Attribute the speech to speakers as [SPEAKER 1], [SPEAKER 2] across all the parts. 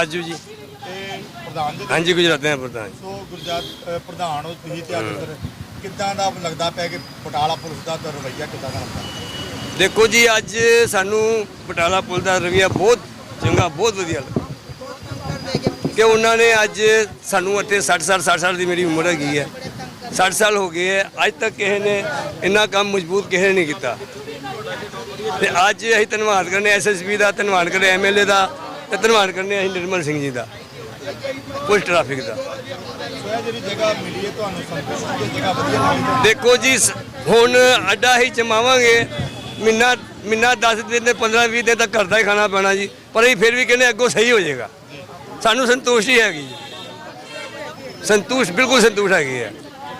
[SPEAKER 1] ਤਾਜੂ ਜੀ।
[SPEAKER 2] ਤੇ ਪ੍ਰਧਾਨ ਜੀ
[SPEAKER 1] ਹਾਂਜੀ ਗੁਜਰਾਤੀ ਦੇ ਪ੍ਰਧਾਨ
[SPEAKER 2] ਸੋ ਗੁਰਜਾਤ ਅ, ਪ੍ਰਧਾਨ ਹੋ ਤੁਸੀਂ ਤੇ ਅੱਜ ਫਿਰ ਕਿੱਦਾਂ ਦਾ ਲੱਗਦਾ ਪਿਆ ਕਿ ਬਟਾਲਾ ਪੁਲਿਸ ਦਾ ਤਾਂ ਰਵੱਈਆ ਕਿੱਦਾਂ ਦਾ ਲੱਗਦਾ
[SPEAKER 1] ਦੇਖੋ ਜੀ ਅੱਜ ਸਾਨੂੰ ਬਟਾਲਾ ਪੁਲ ਦਾ ਰਵਈਆ ਬਹੁਤ ਚੰਗਾ ਬਹੁਤ ਵਧੀਆ ਲੱਗਾ। ਕਿ ਉਹਨਾਂ ਨੇ ਅੱਜ ਸਾਨੂੰ ਇੱਥੇ 60 ਸਾਲ 60 ਸਾਲ ਦੀ ਮੇਰੀ ਉਮਰ ਹੈਗੀ ਹੈ। 60 ਸਾਲ ਹੋ ਗਏ ਹੈ। ਅੱਜ ਤੱਕ ਕਿਸੇ ਨੇ ਇੰਨਾ ਕੰਮ ਮਜ਼ਬੂਤ ਕਿਸੇ ਨੇ ਨਹੀਂ ਕੀਤਾ। ਤੇ ਅੱਜ ਅਸੀਂ ਧੰਨਵਾਦ ਕਰਨੇ ਐਸਐਸਪੀ ਦਾ ਧੰਨਵਾਦ ਕਰਨੇ ਐਮਐਲਏ ਦਾ। ਤੇ ਧੰਨਵਾਦ ਕਰਨੇ ਅਸੀਂ ਨਿਰਮਲ ਸਿੰਘ ਜੀ ਦਾ ਪੁਲਿਸ ਟ੍ਰੈਫਿਕ ਦਾ।
[SPEAKER 2] ਸੋ ਇਹ ਜਿਹੜੀ ਜਗ੍ਹਾ ਮਿਲੀ ਹੈ ਤੁਹਾਨੂੰ ਸੰਤੁਸ਼ਟ ਦੀ ਜਗ੍ਹਾ ਵਧੀਆ ਲੱਗੀ ਤੁਹਾਨੂੰ?
[SPEAKER 1] ਦੇਖੋ ਜੀ ਸ- ਹੁਣ ਅੱਡਾ ਹੀ ਚਮਾਵਾਂਗੇ ਮਹੀਨਾ ਮਹੀਨਾ 10 ਦਿਨ ਤੇ 15 20 ਦਿਨ ਤੱਕ ਘਰ ਦਾ ਹੀ ਖਾਣਾ ਪੈਣਾ ਜੀ ਪਰ ਅਸੀਂ ਫਿਰ ਵੀ ਕਹਿੰਦੇ ਅੱਗੋਂ ਸਹੀ ਹੋ ਜਾਏਗਾ। ਸਾਨੂੰ ਸੰਤੁਸ਼ਟੀ ਹੈਗੀ ਜੀ। ਸੰਤੁਸ਼ਟ ਬਿਲਕੁਲ ਸੰਤੁਸ਼ਟ ਹੈਗੀ ਹੈ।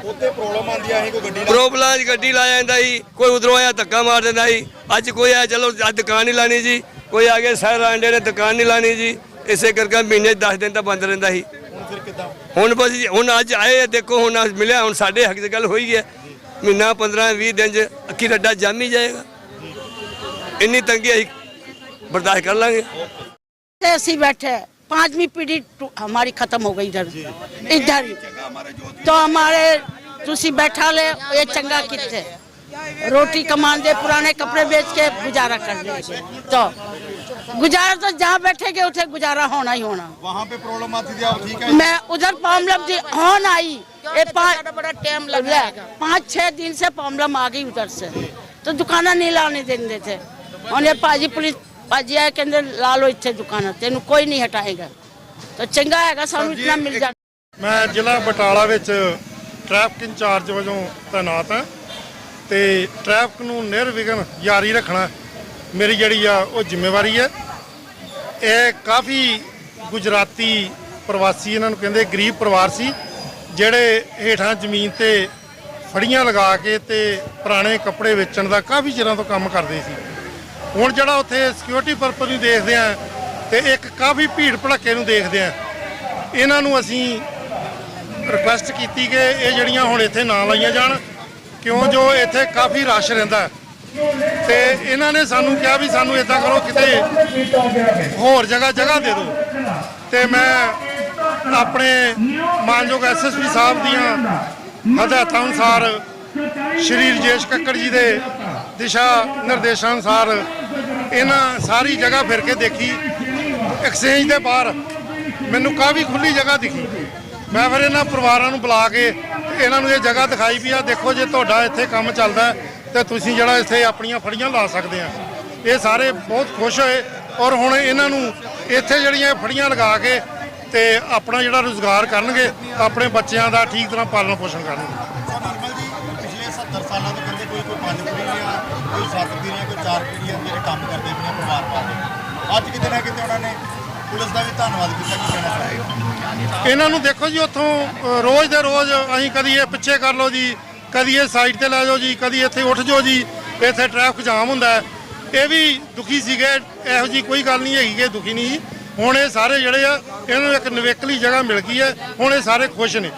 [SPEAKER 2] ਉੱਥੇ ਪ੍ਰੋਬਲਮ ਆਉਂਦੀ ਆ ਅਸੀਂ ਕੋਈ ਗੱਡੀ ਨਾਲ
[SPEAKER 1] ਪ੍ਰੋਬਲਮ 'ਚ ਗੱਡੀ ਲਾ ਜਾਂਦਾ ਸੀ ਕੋਈ ਉਧਰੋਂ ਆਇਆ ਧੱਕਾ ਮਾਰ ਦਿੰਦਾ ਸੀ ਅੱਜ ਕੋਈ ਆ ਚਲੋ ਅੱਜ ਦੁਕਾਨ ਨਹੀਂ ਲਾਣੀ ਜੀ। ਕੋਈ ਆ ਕੇ ਸਹਿਰ ਆਂਡੇ ਨੇ ਦੁਕਾਨ ਨਹੀਂ ਲਾਣੀ ਜੀ ਇਸੇ ਕਰਕੇ ਮਹੀਨੇ 10 ਦਿਨ ਤਾਂ ਬੰਦ ਰਹਿੰਦਾ ਸੀ
[SPEAKER 2] ਹੁਣ ਫਿਰ ਕਿੱਦਾਂ
[SPEAKER 1] ਹੁਣ ਬਸ ਜੀ, ਹੁਣ ਅੱਜ ਆਏ ਆ, ਦੇਖੋ ਹੁਣ ਅੱਜ ਮਿਲਿਆ ਹੁਣ ਸਾਡੇ ਹੱਕ ਦੀ ਗੱਲ ਹੋਈ ਹੈ ਮਹੀਨਾ 15 20 ਦਿਨ ਚ ਅੱਖੀ ਰੱਡਾ ਜੰਮ ਹੀ ਜਾਏਗਾ ਇੰਨੀ ਤੰਗੀ ਅਸੀਂ ਬਰਦਾਸ਼ਤ ਕਰ ਲਾਂਗੇ
[SPEAKER 3] ऐसे ही बैठे हैं। पांचवी पीढ़ी टू- हमारी खत्म हो गई इधर इधर ही। तो हमारे तुसी बैठा ले ये चंगा कितने रोटी कमान दे पुराने कपड़े बेच के गुजारा कर ले तो गुजारा तो जहाँ बैठेगे उठे गुजारा होना ही होना
[SPEAKER 2] वहाँ पे प्रॉब्लम आती थी अब ठीक है
[SPEAKER 3] मैं उधर प्रॉब्लम जी होन आई ये पाँच बड़ा टाइम लगा पाँच छह दिन से प्रॉब्लम आ गई उधर से तो दुकाना नहीं लाने देंगे थे और ये पाजी पुलिस पाजी आए कहते ला लो इतने दुकाना तेन कोई नहीं हटाएगा तो चंगा हैगा सानू इतना मिल जाए
[SPEAKER 4] ਮੈਂ ਜ਼ਿਲ੍ਹਾ ਬਟਾਲਾ ਵਿੱਚ ਟ੍ਰੈਫਿਕ ਇੰਚਾਰਜ ਵਜੋਂ ਤਾਇਨਾਤ ਹਾਂ ਤੇ ਟ੍ਰੈਫਿਕ ਨੂੰ ਨਿਰਵਿਘਨ ਜਾਰੀ ਰੱਖਣਾ ਮੇਰੀ ਜਿਹੜੀ ਆ ਉਹ ਜ਼ਿੰਮੇਵਾਰੀ ਹੈ। ਇਹ ਕਾਫੀ ਗੁਜਰਾਤੀ ਪ੍ਰਵਾਸੀ ਇਹਨਾਂ ਨੂੰ ਕਹਿੰਦੇ ਗਰੀਬ ਪਰਿਵਾਰ ਸੀ, ਜਿਹੜੇ ਹੇਠਾਂ ਜ਼ਮੀਨ ਤੇ ਫੜੀਆਂ ਲਗਾ ਕੇ ਤੇ ਪੁਰਾਣੇ ਕੱਪੜੇ ਵੇਚਣ ਦਾ ਕਾਫੀ ਚਿਰਾਂ ਤੋਂ ਕੰਮ ਕਰਦੇ ਸੀ। ਹੁਣ ਜਿਹੜਾ ਉੱਥੇ ਸਿਕਿਉਰਿਟੀ ਪਰਪਸ ਨੂੰ ਦੇਖਦੇ ਆ ਤੇ ਇੱਕ ਕਾਫੀ ਭੀੜ ਭੜੱਕੇ ਨੂੰ ਦੇਖਦੇ ਆ ਇਹਨਾਂ ਨੂੰ ਅਸੀਂ ਰਿਕੁਐਸਟ ਕੀਤੀ ਕਿ ਇਹ ਜਿਹੜੀਆਂ ਹੁਣ ਇੱਥੇ ਨਾ ਲਾਈਆਂ ਜਾਣ। ਕਿਉਂ ਜੋ ਇੱਥੇ ਕਾਫੀ ਰਸ਼ ਰਹਿੰਦਾ ਹੈ। ਤੇ ਇਹਨਾਂ ਨੇ ਸਾਨੂੰ ਕਿਹਾ ਵੀ ਸਾਨੂੰ ਇਦਾਂ ਕਰੋ, ਕਿਤੇ ਹੋਰ ਜਗ੍ਹਾ ਜਗ੍ਹਾ ਦੇ ਦਿਓ। ਤੇ ਮੈਂ ਆਪਣੇ ਮਾਨਯੋਗ ਐਸਐਸਪੀ ਸਾਹਿਬ ਦੀਆਂ ਹਦਾਇਤਾਂ ਅਨੁਸਾਰ ਸ਼੍ਰੀ ਰਜੇਸ਼ ਕੱਕੜ ਜੀ ਦੇ ਦਿਸ਼ਾ ਨਿਰਦੇਸ਼ਾਂ ਅਨੁਸਾਰ ਇਹਨਾਂ ਸਾਰੀ ਜਗ੍ਹਾ ਫਿਰ ਕੇ ਦੇਖੀ। ਐਕਸਚੇਂਜ ਦੇ ਬਾਹਰ ਮੈਨੂੰ ਕਾਫੀ ਖੁੱਲੀ ਜਗ੍ਹਾ ਦਿਖੀ। ਮੈਂ ਫਿਰ ਇਹਨਾਂ ਪਰਿਵਾਰਾਂ ਨੂੰ ਬੁਲਾ ਕੇ ਤੇ ਇਹਨਾਂ ਨੂੰ ਇਹ ਜਗ੍ਹਾ ਦਿਖਾਈ ਵੀ ਆ ਦੇਖੋ ਜੇ ਤੁਹਾਡਾ ਇੱਥੇ ਕੰਮ ਚੱਲਦਾ ਹੈ, ਤੇ ਤੁਸੀਂ ਜਿਹੜਾ ਇੱਥੇ ਆਪਣੀਆਂ ਫੜੀਆਂ ਲਾ ਸਕਦੇ ਆ। ਇਹ ਸਾਰੇ ਬਹੁਤ ਖੁਸ਼ ਹੋਏ ਔਰ ਹੁਣ ਇਹਨਾਂ ਨੂੰ ਇੱਥੇ ਜਿਹੜੀਆਂ ਫੜੀਆਂ ਲਗਾ ਕੇ ਤੇ ਆਪਣਾ ਜਿਹੜਾ ਰੋਜ਼ਗਾਰ ਕਰਨਗੇ ਆਪਣੇ ਬੱਚਿਆਂ ਦਾ ਠੀਕ ਤਰ੍ਹਾਂ ਪਾਲਣ ਪੋਸ਼ਣ ਕਰਨਗੇ।
[SPEAKER 2] ਸੋ ਨਰਮਲ ਜੀ ਪਿਛਲੇ 70 ਸਾਲਾਂ ਤੋਂ ਕਹਿੰਦੇ ਕੋਈ ਕੋਈ ਪੰਜ ਪੀੜ੍ਹੀਆਂ ਕੋਈ ਸੱਤ ਪੀੜ੍ਹੀਆਂ ਕੋਈ ਚਾਰ ਪੀੜ੍ਹੀਆਂ ਜਿਹੜੇ ਕੰਮ ਕਰਦੇ ਪਏ ਪਰਿਵਾਰ ਪਾਲਦੇ ਅੱਜ ਕਿਤੇ ਨਾ ਕਿਤੇ ਉਹਨਾਂ ਨੇ ਪੁਲਿਸ ਦਾ ਵੀ ਧੰਨਵਾਦ ਕੀਤਾ, ਕੀ ਕਹਿਣਾ ਚਾਹੀਦਾ
[SPEAKER 4] ਇਹਨਾਂ ਨੂੰ ਦੇਖੋ ਜੀ, ਉੱਥੋਂ ਰੋਜ਼ ਦੇ ਰੋਜ਼ ਅਸੀਂ ਕਦੀ ਇਹ ਪਿੱਛੇ ਕਰ ਲਓ ਜੀ, ਕਦੀ ਇਹ ਸਾਈਡ ਤੇ ਲੈ ਜਾਓ ਜੀ, ਕਦੀ ਇੱਥੇ ਉੱਠ ਜਾਓ ਜੀ, ਇੱਥੇ ਟ੍ਰੈਫਿਕ ਜਾਮ ਹੁੰਦਾ ਇਹ ਵੀ ਦੁਖੀ ਸੀਗੇ, ਇਹੋ ਜੀ ਕੋਈ ਗੱਲ ਨਹੀਂ ਹੈਗੀ ਕਿ ਦੁਖੀ ਨਹੀਂ। ਸੀ। ਹੁਣ ਇਹ ਸਾਰੇ ਜਿਹੜੇ ਆ, ਇਹਨਾਂ ਨੂੰ ਇੱਕ ਨਿਵੇਕਲੀ ਜਗ੍ਹਾ ਮਿਲ ਗਈ ਹੈ, ਹੁਣ ਇਹ ਸਾਰੇ ਖੁਸ਼ ਨੇ।